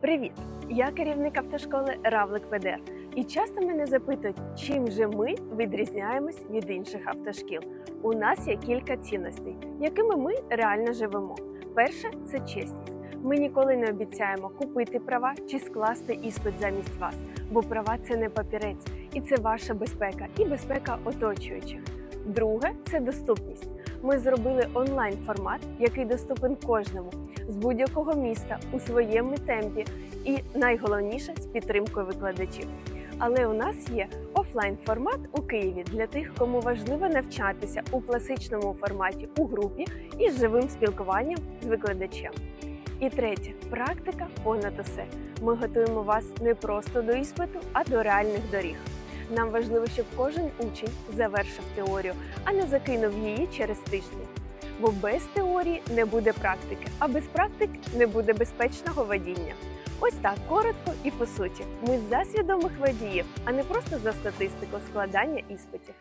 Привіт! Я керівник автошколи Равлик ПДР. І часто мене запитують, чим же ми відрізняємось від інших автошкіл. У нас є кілька цінностей, якими ми реально живемо. Перше це чесність. Ми ніколи не обіцяємо купити права чи скласти іспит замість вас, бо права це не папірець, і це ваша безпека і безпека оточуючих. Друге це доступність. Ми зробили онлайн формат, який доступен кожному з будь-якого міста у своєму темпі і найголовніше з підтримкою викладачів. Але у нас є офлайн формат у Києві для тих, кому важливо навчатися у класичному форматі у групі і з живим спілкуванням з викладачем. І третє практика понад усе. Ми готуємо вас не просто до іспиту, а до реальних доріг. Нам важливо, щоб кожен учень завершив теорію, а не закинув її через тиждень. Бо без теорії не буде практики, а без практик не буде безпечного водіння. Ось так коротко і по суті. Ми за свідомих водіїв, а не просто за статистику складання іспитів.